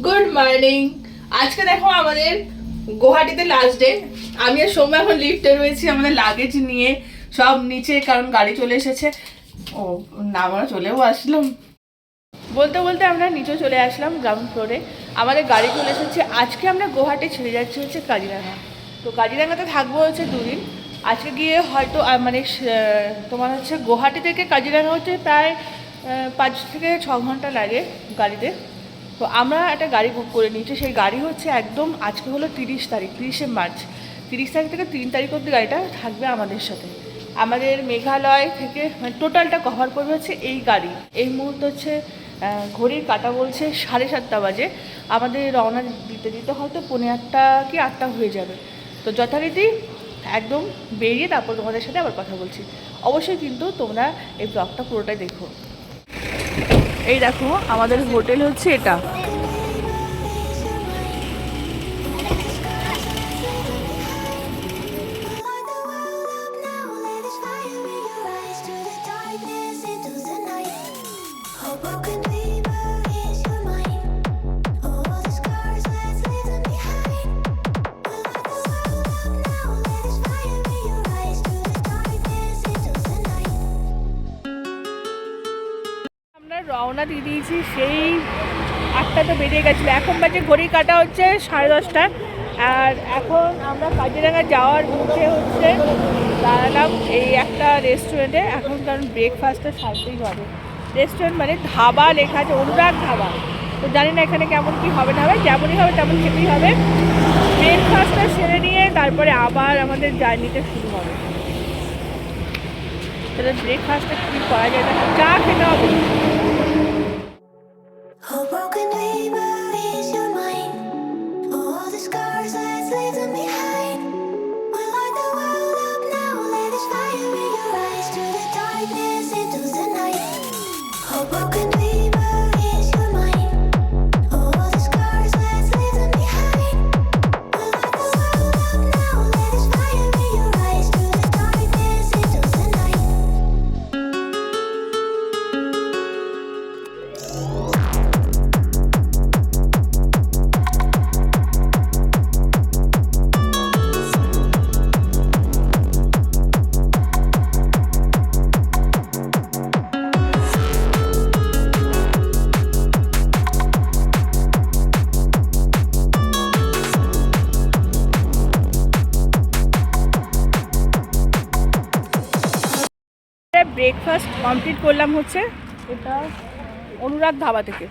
Good morning আজকে দেখো আমাদের গুয়াহাটিতে লাস্ট ডে আমি আর সৌম্য এখন লিফটে রয়েছি, আমাদের লাগেজ নিয়ে সব নিচে, কারণ গাড়ি চলে এসেছে। ও, না, আমরা চলেও আসলাম। বলতে বলতে আমরা নিচে চলে আসলাম গ্রাউন্ড ফ্লোরে আমাদের গাড়ি চলে এসেছে। আজকে আমরা গুয়াহাটি ছেড়ে যাচ্ছি হচ্ছে কাজিরাঙা। তো কাজিরাঙাতে থাকব হচ্ছে দুদিন। আজকে গিয়ে হয়তো মানে তোমার হচ্ছে গুয়াহাটি থেকে কাজিরাঙা হচ্ছে প্রায় পাঁচ থেকে ছ ঘণ্টা লাগে গাড়িতে। তো আমরা একটা গাড়ি বুক করে নিয়েছি সেই গাড়ি হচ্ছে একদম আজকে হলো তিরিশ তারিখ, তিরিশে মার্চ। তিরিশ তারিখ থেকে তিন তারিখ অব্দি গাড়িটা থাকবে আমাদের সাথে। আমাদের মেঘালয় থেকে মানে টোটালটা কভার করবে হচ্ছে এই গাড়ি। এই মুহূর্তে হচ্ছে ঘড়ির কাটা বলছে সাড়ে সাতটা বাজে। আমাদের রওনা দিতে দিতে হয়তো পৌনে আটটা কি আটটা হয়ে যাবে। তো যথারীতি একদম বেরিয়ে তারপর তোমাদের সাথে আবার কথা বলছি। অবশ্যই কিন্তু তোমরা এই ব্লগটা পুরোটাই দেখো। এই দেখো আমাদের হোটেল হচ্ছে এটা। রওনা দিয়ে দিয়েছি, সেই আটটা তো বেরিয়ে গেছিল। এখন বাজে ঘড়ি কাটা হচ্ছে সাড়ে দশটা। আর এখন আমরা কাজিরাঙা যাওয়ার মুখে হচ্ছে দাঁড়ালাম এই একটা রেস্টুরেন্টে এখন কারণ ব্রেকফাস্টটা সারতেই হবে। রেস্টুরেন্ট মানে ধাবা লেখা আছে, অনুরাগ ধাবা। তো জানি না এখানে কেমন কি হবে না হবে, যেমনই হবে তেমন খেতেই হবে। ব্রেকফাস্টটা সেরে নিয়ে তারপরে আবার আমাদের জার্নিটা শুরু হবে। তাহলে ব্রেকফাস্টটা কী করা যায়? দেখো চা খেতে হবে। baby. ব্রেকফাস্ট কমপ্লিট করলাম হচ্ছে এটা অনুরাগ ধাবা থেকে।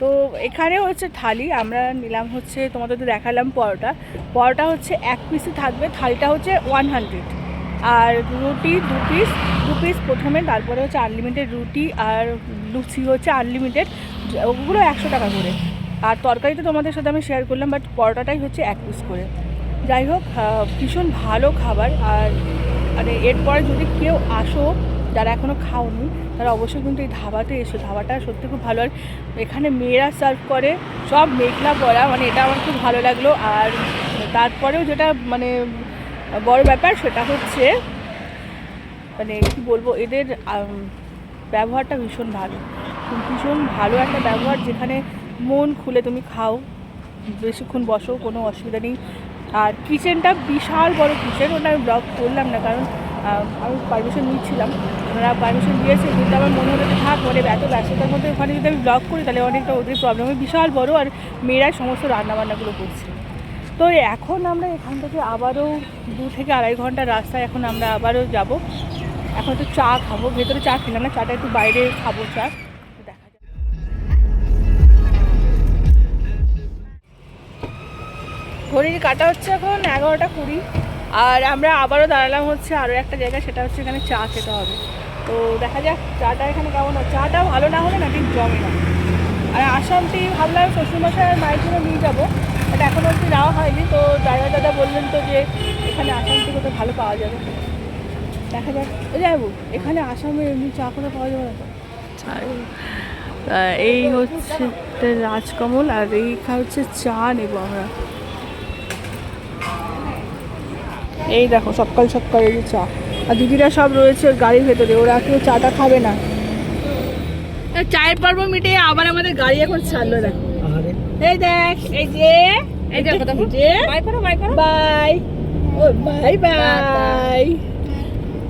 তো এখানে হচ্ছে থালি, আমরা নিলাম হচ্ছে, তোমাদের তো দেখালাম পরোটা। পরোটা হচ্ছে এক পিসই থাকবে, থালিটা হচ্ছে ওয়ান হান্ড্রেড আর রুটি দু পিস দু পিস প্রথমে, তারপরে হচ্ছে আনলিমিটেড রুটি আর লুচি হচ্ছে আনলিমিটেড ওগুলো একশো টাকা করে। আর তরকারি তো তোমাদের সাথে আমি শেয়ার করলাম বাট পরোটাটাই হচ্ছে এক পিস করে। যাই হোক ভীষণ ভালো খাবার, আর মানে এরপরে যদি কেউ আসো যারা এখনও খাওনি, তারা অবশ্যই কিন্তু এই ধাবাতে এসো। ধাবাটা সত্যি খুব ভালো। আর এখানে মেয়েরা সার্ভ করে, সব মেঘলা পড়া মানে এটা আমার খুব ভালো লাগল। আর তারপরেও যেটা মানে বড় ব্যাপার, সেটা হচ্ছে মানে কি বলব, এদের ব্যবহারটা ভীষণ ভালো। ভীষণ ভালো একটা ব্যবহার যেখানে মন খুলে তুমি খাও, বেশিক্ষণ বসো, কোনো অসুবিধা নেই। আর কিচেনটা বিশাল বড় কিচেন ওটা আমি ব্লগ করলাম না, কারণ আমি পারমিশন নিচ্ছিলাম। ওরা পারমিশন দিয়েছে, কিন্তু আমার মনে হলো যে, থাক মানে এত ব্যস্ততার মধ্যে ওখানে যদি আমি ব্লগ করি, তাহলে অনেকটা ওদের প্রবলেম হবে। বিশাল বড়, আর মেয়েরাই সমস্ত রান্নাবান্নাগুলো করছে। তো এখন আমরা এখান থেকে আবারও দু থেকে আড়াই ঘণ্টা রাস্তায় এখন আমরা আবারও যাব। এখন তো চা খাব, ভেতরে চা খেলাম না, চাটা একটু বাইরে খাব চা। ঘড়ির কাটা হচ্ছে এখন এগারোটা কুড়ি। আর আমরা আবারও দাঁড়ালাম হচ্ছে আরও একটা জায়গা সেটা হচ্ছে এখানে চা খেতে হবে। তো দেখা যাক চাটা এখানে কেমন হয়। চাটা ভালো না হলে না ঠিক জমে না। আর আসামটি ভাবলাম শ্বশুরমশাই মায়ের জন্য নিয়ে যাব বাট এখন অবধি যাওয়া হয়নি। তো ড্রাইভার দাদা বললেন তো যে এখানে আসামটি কোথাও ভালো পাওয়া যাবে। দেখা যাক। যাব। এখানে আসামে এমনি চা কোথাও পাওয়া যাবে না এই হচ্ছে রাজকমল আর এই হচ্ছে চা নেব আমরা। এই দেখো সকাল সকাল এই চা। আর দিদিরা সব রয়েছে গাড়ির ভেতরে ওরা কেউ চাটা খাবে না। চায়ের পর্ব মিটে আবার আমাদের গাড়ি এখন ছাড়লো দেখো। এই দেখ এই যে এই যে বাই করো বাই করো। বাই। ও বাই বাই।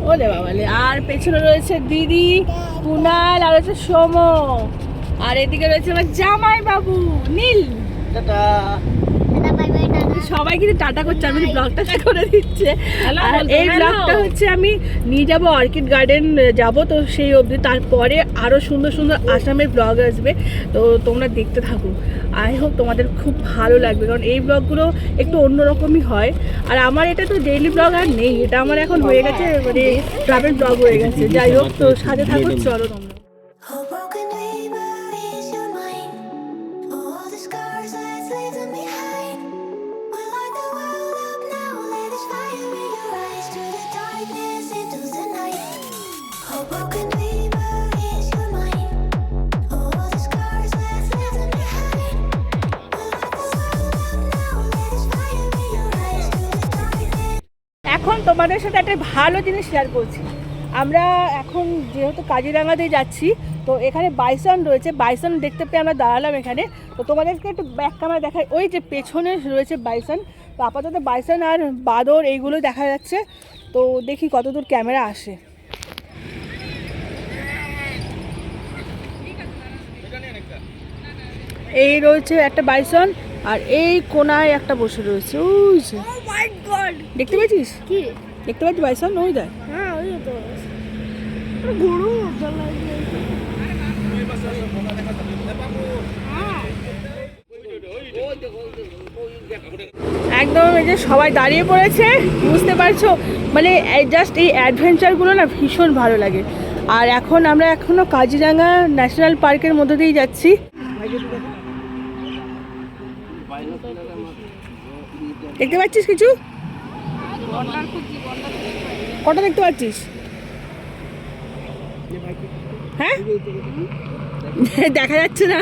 ওলে বাবালে আর পেছনে রয়েছে দিদি কুনাল আর হচ্ছে সোম। আর এদিকে রয়েছে আমার জামাই বাবু নীল। টাটা। সবাই কিন্তু টাটা করছে আমি ব্লগটা করে দিচ্ছে। আর এই ব্লগটা হচ্ছে আমি নিয়ে যাব অর্কিড গার্ডেন যাব তো সেই অবধি। তারপরে আরও সুন্দর সুন্দর আসামের ব্লগ আসবে। তো তোমরা দেখতে থাকো। আই হোপ তোমাদের খুব ভালো লাগবে কারণ এই ব্লগগুলো একটু অন্যরকমই হয়। আর আমার এটা তো ডেইলি ব্লগ আর নেই এটা আমার এখন হয়ে গেছে মানে ট্রাভেল ব্লগ হয়ে গেছে। যাই হোক তো সাথে থাকো চলো তোমরা। তোমাদের সাথে একটা ভালো জিনিস শেয়ার করছি। আমরা এখন যেহেতু কাজিরাঙাতে যাচ্ছি তো এখানে বাইসন রয়েছে। বাইসন দেখতে পেয়ে আমরা দাঁড়ালাম এখানে। তো তোমাদেরকে একটু ব্যাক ক্যামেরা দেখাই। ওই যে পেছনে রয়েছে বাইসন। তো আপাতত বাইসন আর বাদর এইগুলো দেখা যাচ্ছে। তো দেখি কতদূর ক্যামেরা আসে। এই রয়েছে একটা বাইসন আর এই কোনায় একটা বসে রয়েছে। ওই দেখতে পেয়েছিস? কি? দেখতে পাচ্ছি বাইসন ওই দেখ হ্যাঁ ওই তো। গরু একদম এই যে সবাই দাঁড়িয়ে পড়েছে বুঝতে পারছ? মানে জাস্ট এই অ্যাডভেঞ্চারগুলো না ভীষণ ভালো লাগে। আর এখন আমরা এখনও কাজিরাঙা ন্যাশনাল পার্কের মধ্যে দিয়েই যাচ্ছি। দেখতে পাচ্ছিস কিছু? কটা দেখতে পাচ্ছিস? হ্যাঁ? দেখা যাচ্ছে না।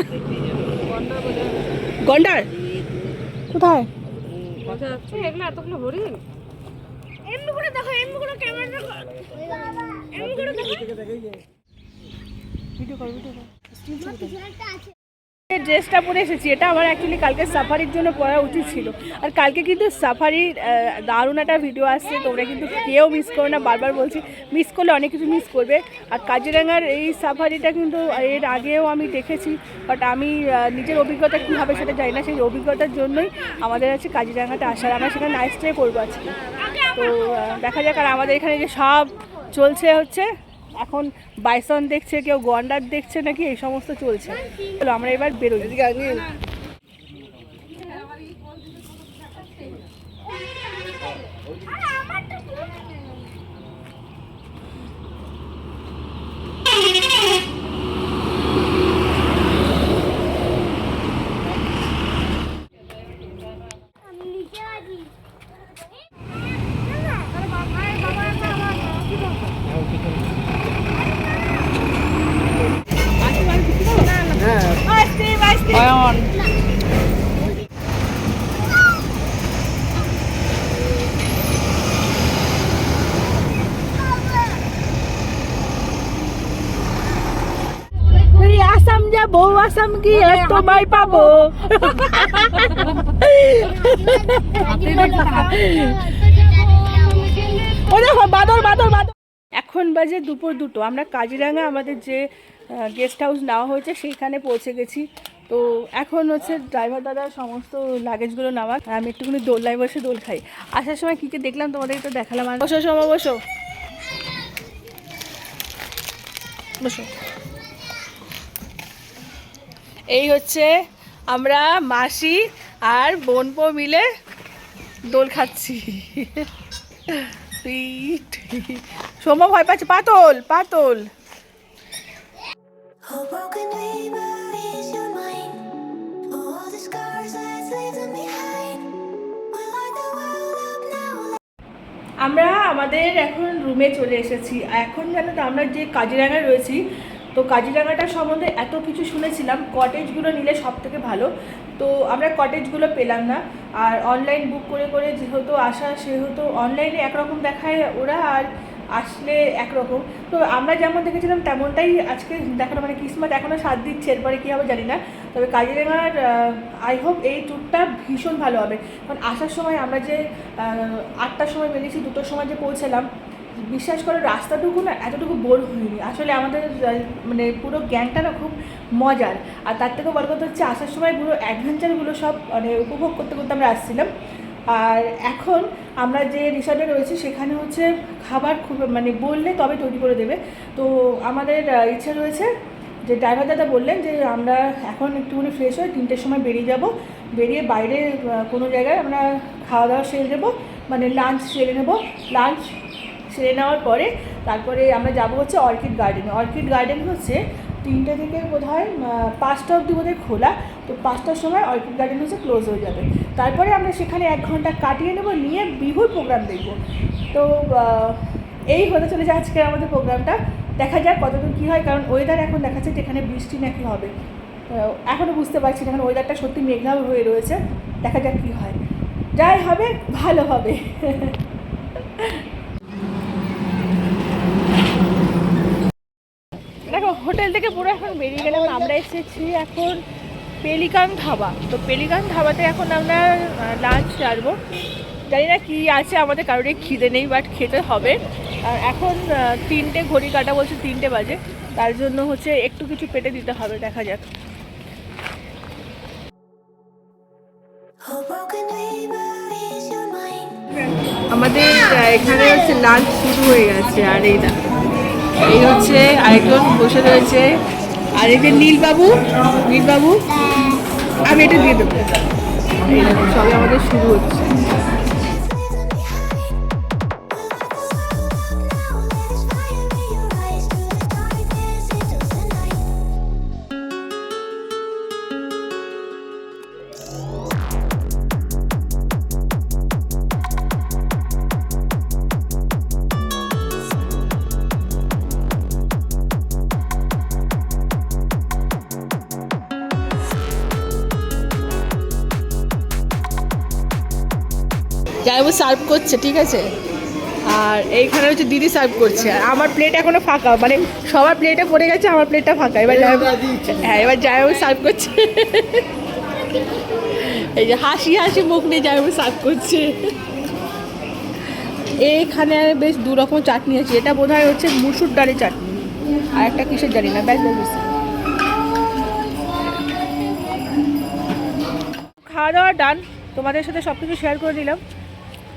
গন্ডার? কোথায়? এগুলো এতগুলো হরিণ? এমনি করে। দেখো। এমনি করে ড্রেসটা পরে এসেছি, এটা আমার অ্যাকচুয়ালি কালকে সাফারির জন্য পরা উচিত ছিল। আর কালকে কিন্তু সাফারির দারুণ একটা ভিডিও আসছে, তোমরা কিন্তু কেউ মিস করো না। বারবার বলছি মিস করলে অনেক কিছু মিস করবে। আর কাজিরাঙার এই সাফারিটা কিন্তু, এর আগেও আমি দেখেছি বাট আমি নিজের অভিজ্ঞতা কীভাবে সেটা জানি না। সেই অভিজ্ঞতার জন্যই আমাদের আছে কাজিরাঙাতে আসার, আমরা সেখানে নাইট করব আজকে। তো দেখা যাক, আর আমাদের এখানে যে সব চলছে হচ্ছে এখন বাইসন দেখছে কেউ গন্ডার দেখছে নাকি এই সমস্ত চলছে। চলো আমরা এবার বেরোই। যাব আসাম গিয়ে তোমায় পাবো। বাদর বাদর বাদর। এখন বাজে দুপুর দুটো। আমরা কাজিরাঙা আমাদের যে গেস্ট হাউস নেওয়া হয়েছে সেইখানে পৌঁছে গেছি। তো এখন হচ্ছে ড্রাইভার দাদা সমস্ত লাগেজগুলো আর আমি একটুখানি দোলনায় বসে দোল খাই। আসার সময় কী কী দেখলাম তোমাদের তো দেখালাম। বসো সময় বসো। বসো। এই হচ্ছে আমরা মাসি আর বোনপো মিলে দোল খাচ্ছি। সোম ভয় পাচ্ছে। পাতল পাতল. আমরা আমাদের এখন রুমে চলে এসেছি। এখন জানো তো আমরা যে কাজিরাঙায় রয়েছি তো কাজিরাঙাটা সম্বন্ধে এত কিছু শুনেছিলাম কটেজগুলো নিলে সব থেকে ভালো। তো আমরা কটেজগুলো পেলাম না। আর অনলাইন বুক করে করে যেহেতু আসা, সেহেতু অনলাইনে একরকম দেখায় ওরা আর আসলে একরকম। তো আমরা যেমন দেখেছিলাম তেমনটাই আজকে দেখানো মানে কিসমত এখনও সাথ দিচ্ছে, এরপরে কী হবে জানি না। তবে কাজিরাঙার আই হোপ এই ট্যুরটা ভীষণ ভালো হবে। কারণ আসার সময় আমরা যে আটটার সময় বেরিয়েছি, দুটোর সময় যে পৌঁছালাম বিশ্বাস করে রাস্তাটুকু না এতটুকু বোর হয়নি। আসলে আমাদের মানে পুরো গ্যাংটা না খুব মজার। আর তার থেকেও বড় কথা হচ্ছে, আসার সময় পুরো অ্যাডভেঞ্চারগুলো সব মানে উপভোগ করতে করতে আমরা আসছিলাম। আর এখন আমরা যে রিসর্টে রয়েছি, সেখানে হচ্ছে খাবার খুব মানে বললে তবে তৈরি করে দেবে। তো আমাদের ইচ্ছে রয়েছে যে ড্রাইভার দাদা বললেন যে আমরা এখন একটুখানি ফ্রেশ হয়ে তিনটের সময় বেরিয়ে যাব। বেরিয়ে বাইরে কোনো জায়গায় আমরা খাওয়া দাওয়া সেরে দেবো মানে লাঞ্চ সেরে নেব। লাঞ্চ সেরে নেওয়ার পরে তারপরে আমরা যাব হচ্ছে অর্কিড গার্ডেনে। অর্কিড গার্ডেন হচ্ছে তিনটে থেকে বোধ হয় পাঁচটা অবধি বোধ খোলা। তো পাঁচটার সময় অর্কিড গার্ডেন হচ্ছে ক্লোজ হয়ে যাবে। তারপরে আমরা সেখানে এক ঘণ্টা কাটিয়ে নেব, নিয়ে বিহুর প্রোগ্রাম দেখব। তো এই হতে চলেছে আজকে আমাদের প্রোগ্রামটা। দেখা যাক কতদূর কী হয়, কারণ ওয়েদার এখন দেখাচ্ছে যে এখানে বৃষ্টি নাকি হবে। এখনও বুঝতে পারছি না, কারণ ওয়েদারটা সত্যি মেঘলা হয়ে রয়েছে। দেখা যাক কী হয়। যাই হবে, ভালো হবে দেখো হোটেল থেকে পুরো এখন বেরিয়ে গেলাম। আমরা এসেছি এখন পেলিকান ধাবা। তো পেলিকান ধাবাতে এখন আমরা লাঞ্চ ছাড়বো। জানি না কী আছে, আমাদের কারোরই খিদে নেই বাট খেতে হবে। আর এখন তিনটে ঘড়ি কাটা বলছে তিনটে বাজে। তার জন্য হচ্ছে একটু কিছু পেটে দিতে হবে, দেখা যাক. আমাদের এখানে হচ্ছে লাঞ্চ শুরু হয়ে গেছে, আর এই দেখো। এই হচ্ছে আরেকজন বসে রয়েছে। আর এই যে নীলবাবু নীলবাবু, আমি এটা দিয়ে দেবো। সবে আমাদের শুরু হচ্ছে। জামাইবাবু সার্ভ করছে ঠিক আছে? আর এইখানে হচ্ছে দিদি সার্ভ করছে। আর আমার প্লেট এখনও ফাঁকা মানে সবার প্লেটে পড়ে গেছে আমার প্লেটটা ফাঁকা। এবার জামাইবাবু হ্যাঁ এবার জামাইবাবু সার্ভ করছে। এই যে হাসি হাসি মুখ নিয়ে জামাইবাবু সার্ভ করছে। এইখানে বেশ দু রকম চাটনি আছে এটা বোধ হয় হচ্ছে মুসুর ডালের চাটনি আর একটা কিসের জানি না ব্যাস ব্যাস ব্যাস। খাওয়া দাওয়া ডান তোমাদের সাথে সব কিছু শেয়ার করে দিলাম।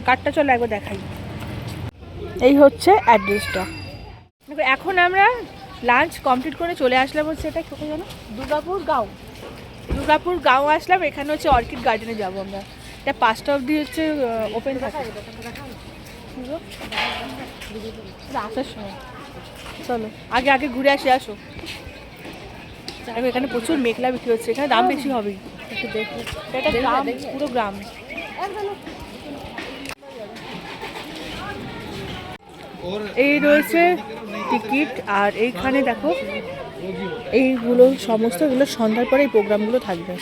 কার্ডটা চলো একবার দেখাই। এই হচ্ছে অ্যাড্রেসটা। দেখো, এখন আমরা লাঞ্চ কমপ্লিট করে চলে আসলাম হচ্ছে এটা কোথায় জানো দুর্গাপুর গাঁও। দুর্গাপুর গাঁও আসলাম, এখানে হচ্ছে অর্কিড গার্ডেনে যাব আমরা। এটা পাঁচটা অবধি হচ্ছে ওপেন থাকে। আসার সময়। চলো, আগে আগে ঘুরে আসি, আসো। দেখো, এখানে প্রচুর মেঘলা বিক্রি হচ্ছে, এখানে দাম বেশি হবেই। একটু দেখো। এটা গ্রাম পুরো গ্রাম। এই রয়েছে টিকিট আর এইখানে দেখো এইগুলো সমস্ত এগুলো সন্ধ্যার পরে এই প্রোগ্রামগুলো থাকবে।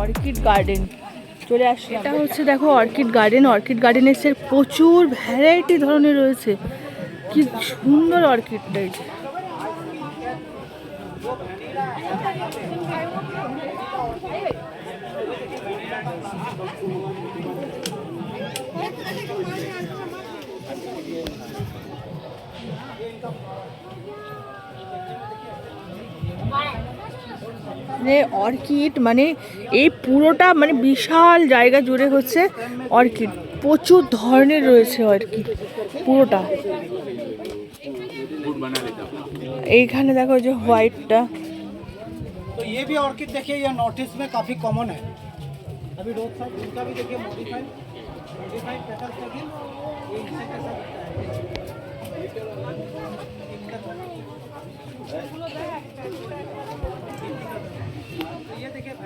Orchid garden. চলে আসছে এটা হচ্ছে দেখো অর্কিড গার্ডেন। অর্কিড গার্ডেনের সে প্রচুর ভ্যারাইটি ধরনের রয়েছে। কি সুন্দর অর্কিডটা এই যে। মানে অর্কিড মানে এই পুরোটা মানে বিশাল জায়গা জুড়ে হচ্ছে অর্কিড প্রচুর ধরনের রয়েছে অর্কিড পুরোটা এইখানে দেখো যে হোয়াইটটা तो ये भी ऑर्किड देखिए ये नॉर्थ ईस्ट में काफ़ी कॉमन है अभी रोड साइड इनका भी देखिए मॉडिफाइड मॉडिफाइड पेटल्स देखिए ये देखिए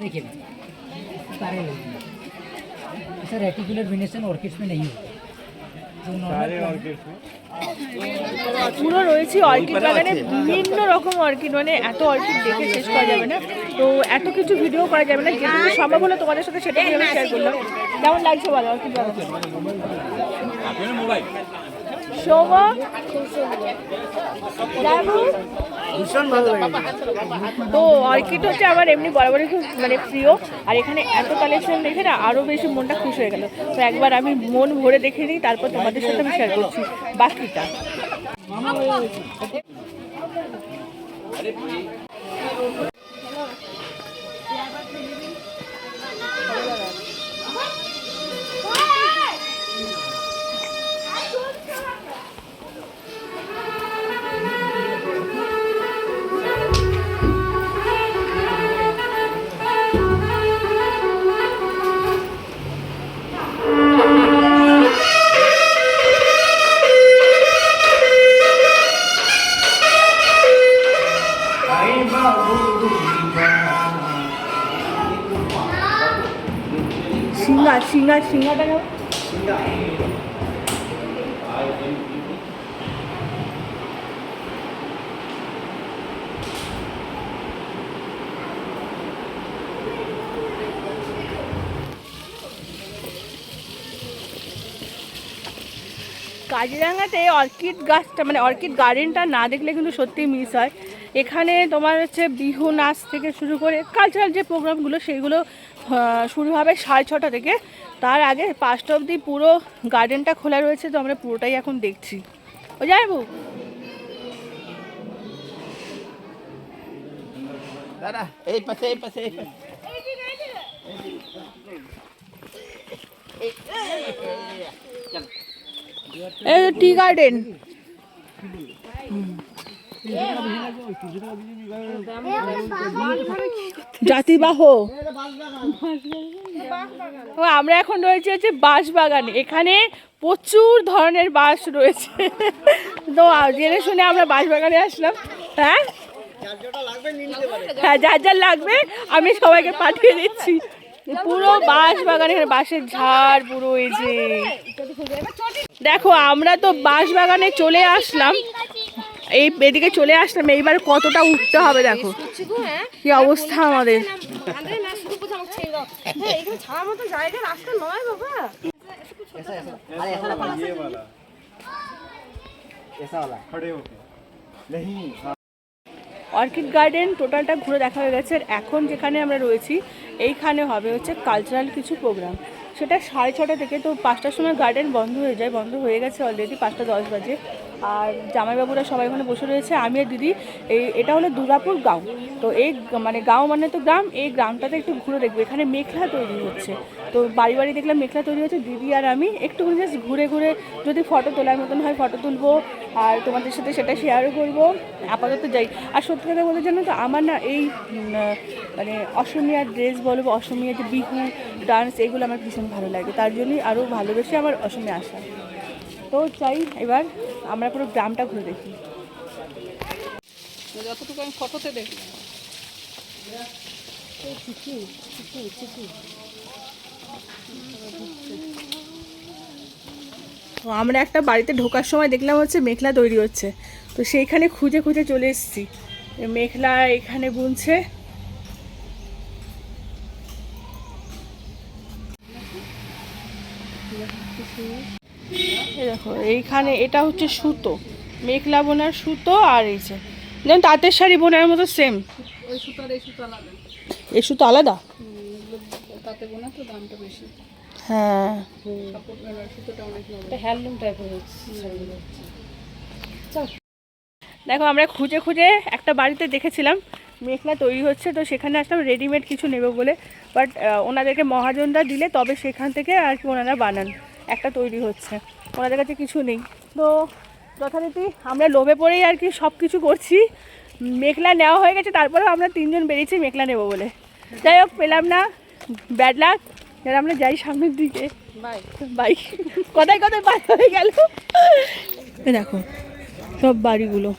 देखिए सारे लगेंगे ऐसा रेटिकुलर वेनेशन ऑर्किड्स में नहीं होता जो नॉर्मल পুরো রয়েছে অর্কিড বাগানে বিভিন্ন রকম অর্কিড মানে এত অর্কিড দেখে শেষ করা যাবে না তো এত কিছু ভিডিও করা যাবে না যেটুকু সম্ভব হলো তোমাদের সাথে সেটাই আমি শেয়ার করলাম কেমন লাগছে বলো অর্কিড বাগান তো অর্কিড হচ্ছে আমার এমনি বরাবরই খুব মানে প্রিয়। আর এখানে এত কালেকশন দেখে না আরও বেশি মনটা খুশি হয়ে গেল। তো একবার আমি মন ভরে দেখে নিই, তারপর তোমাদের সাথে আমি শেয়ার করছি বাকিটা। সিঙ্গাটা কেমন? কাজিরাঙাতে অর্কিড গাছটা মানে অর্কিড গার্ডেনটা না দেখলে কিন্তু সত্যিই মিস হয় এখানে তোমার হচ্ছে বিহু নাচ থেকে শুরু করে কালচারাল যে প্রোগ্রামগুলো সেইগুলো শুরু হবে সাড়ে ছটা থেকে। তার আগে পাঁচটা অবধি পুরো গার্ডেনটা খোলা রয়েছে তো আমরা পুরোটাই এখন দেখছি। ও যাইবু দাদা এই পাশে এই পাশে পাশে। জাতিবাহ ও, আমরা এখন রয়েছে হচ্ছে বাঁশ বাগানে এখানে প্রচুর ধরনের বাঁশ রয়েছে। তো, জেনে শুনে আমরা বাঁশ বাগানে আসলাম। হ্যাঁ? হ্যাঁ যার যার লাগবে, আমি সবাইকে পাঠিয়ে দিচ্ছি। পুরো বাঁশ বাগানে এখানে বাঁশের ঝাড়, পুরো এই যে। দেখো, আমরা তো বাঁশ বাগানে চলে আসলাম। এই এদিকে চলে আসলাম, এইবার কতটা উঠতে হবে দেখো। কি অবস্থা আমাদের। অর্কিড গার্ডেন টোটালটা ঘুরে দেখা হয়ে গেছে। এখন যেখানে আমরা রয়েছি, এইখানে হবে হচ্ছে কালচারাল কিছু প্রোগ্রাম সেটা সাড়ে ছটা থেকে তো পাঁচটার সময় গার্ডেন বন্ধ হয়ে যায়, বন্ধ হয়ে গেছে অলরেডি পাঁচটা দশ বাজে। আর জামাইবাবুরা সবাই ওখানে বসে রয়েছে, আমি আর দিদি, এই এটা হলো দুর্গাপুর গাঁও। তো এই মানে গাঁও মানে তো গ্রাম, এই গ্রামটাতে একটু ঘুরে দেখব, এখানে মেঘলা তৈরি হচ্ছে। তো বাড়ি বাড়ি দেখলাম মেঘলা তৈরি হচ্ছে, দিদি আর আমি একটুখানি জাস্ট ঘুরে ঘুরে যদি ফটো তোলার মতন হয় ফটো তুলবো, আর তোমাদের সাথে সেটা শেয়ারও করব, আপাতত যাই। আর সত্যি কথা বলতে জানো তো, আমার না এই মানে অসমিয়া ড্রেস বলো বা অসমিয়া যে বিহু ডান্স এগুলো আমার ভীষণ ভালো লাগে। তার জন্যই আরও ভালোবেসে আমার অসমে আসা। তো চাই এবার আমরা পুরো গ্রামটা ঘুরে দেখি। যতটুকু আমি ফটোতে তো আমরা একটা বাড়িতে ঢোকার সময় দেখলাম হচ্ছে মেঘলা তৈরি হচ্ছে। তো সেইখানে খুঁজে খুঁজে চলে এসেছি। মেঘলা এখানে বুনছে। দেখো এইখানে এটা হচ্ছে সুতো মেঘলা বোনার সুতো আর এই যে যেমন তাঁতের শাড়ি বোনার মতো সেম ওই সুতার এই সুতো আলাদা। এই সুতো আলাদা? তাতে বোনা তো দামটা বেশি। হ্যাঁ। সুতোটা অনেক হ্যান্ডলুম টাইপের হচ্ছে দেখো আমরা খুঁজে খুঁজে একটা বাড়িতে দেখেছিলাম মেখলা তৈরি হচ্ছে তো সেখানে আসলাম রেডিমেড কিছু নেবে বলে। বাট ওনাদেরকে মহাজনরা দিলে তবে সেখান থেকে আর কি ওনারা বানান। একটা তৈরি হচ্ছে। ওনাদের কাছে কিছু নেই। তো যথারীতি আমরা লোভে পড়েই আর কি সব কিছু করছি। মেঘলা নেওয়া হয়ে গেছে তারপরেও আমরা তিনজন বেরিয়েছি মেঘলা নেব বলে। যাই হোক পেলাম না। Bad luck. যারা আমরা যাই সামনের দিকে। বাই। কথায় কোথায় বাই হয়ে গেল। দেখো সব বাড়িগুলো।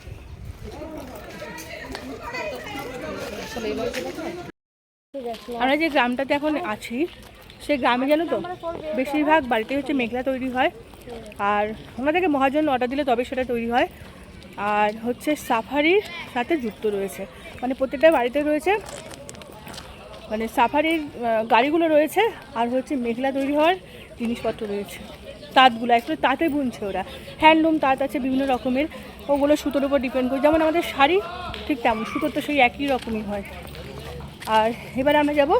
আমরা যে গ্রামটাতে এখন আছি সেই গ্রামে জানো তো? বেশিরভাগ বাড়িতে হচ্ছে মেঘলা তৈরি হয়। আর ওনাদেরকে মহাজন অর্ডার দিলে তবে সেটা তৈরি হয়। আর হচ্ছে সাফারির সাথে যুক্ত রয়েছে। মানে প্রত্যেকটা বাড়িতে রয়েছে মানে সাফারির গাড়িগুলো রয়েছে আর হচ্ছে মেঘলা তৈরি হওয়ার জিনিসপত্র রয়েছে। তাঁতগুলো একটু তাঁতে বুনছে ওরা। হ্যান্ডলুম তাঁত আছে বিভিন্ন রকমের। ওগুলো সুতোর উপর ডিপেন্ড করে। যেমন আমাদের শাড়ি, ঠিক তেমন। সুতোর তো সেই একই রকমই হয়। আর এবার আমরা যাব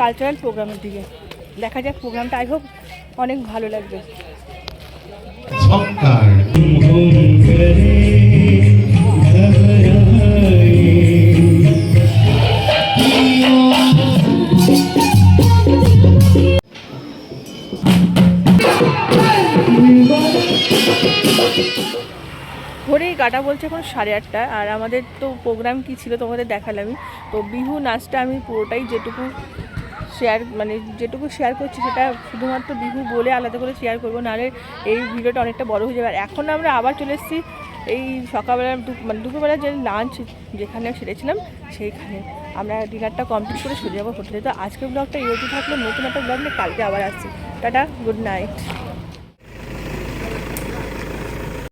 কালচারাল প্রোগ্রামের দিকে। দেখা যাক প্রোগ্রামটা আই হোপ অনেক ভালো লাগবে। ঘড়ির কাটা বলছে এখন সাড়ে আটটা আর আমাদের তো প্রোগ্রাম কি ছিল তোমাদের দেখালামই তো বিহু নাচটা আমি পুরোটাই যেটুকু শেয়ার মানে যেটুকু শেয়ার করছি সেটা শুধুমাত্র বিহু বলে আলাদা করে শেয়ার করব, নাহলে এই ভিডিওটা অনেকটা বড় হয়ে যাবে। আর এখন আমরা আবার চলে এসেছি এই সকালবেলা মানে দুপুরবেলা যে লাঞ্চ যেখানে সেরেছিলাম, সেইখানে। আমরা ডিনারটা কমপ্লিট করে সরে যাব হোটেলে। তো আজকের ব্লগটা ইউটিউব থাকল। নতুন একটা ব্লগ নিয়ে কালকে আবার আসছি। Tata good night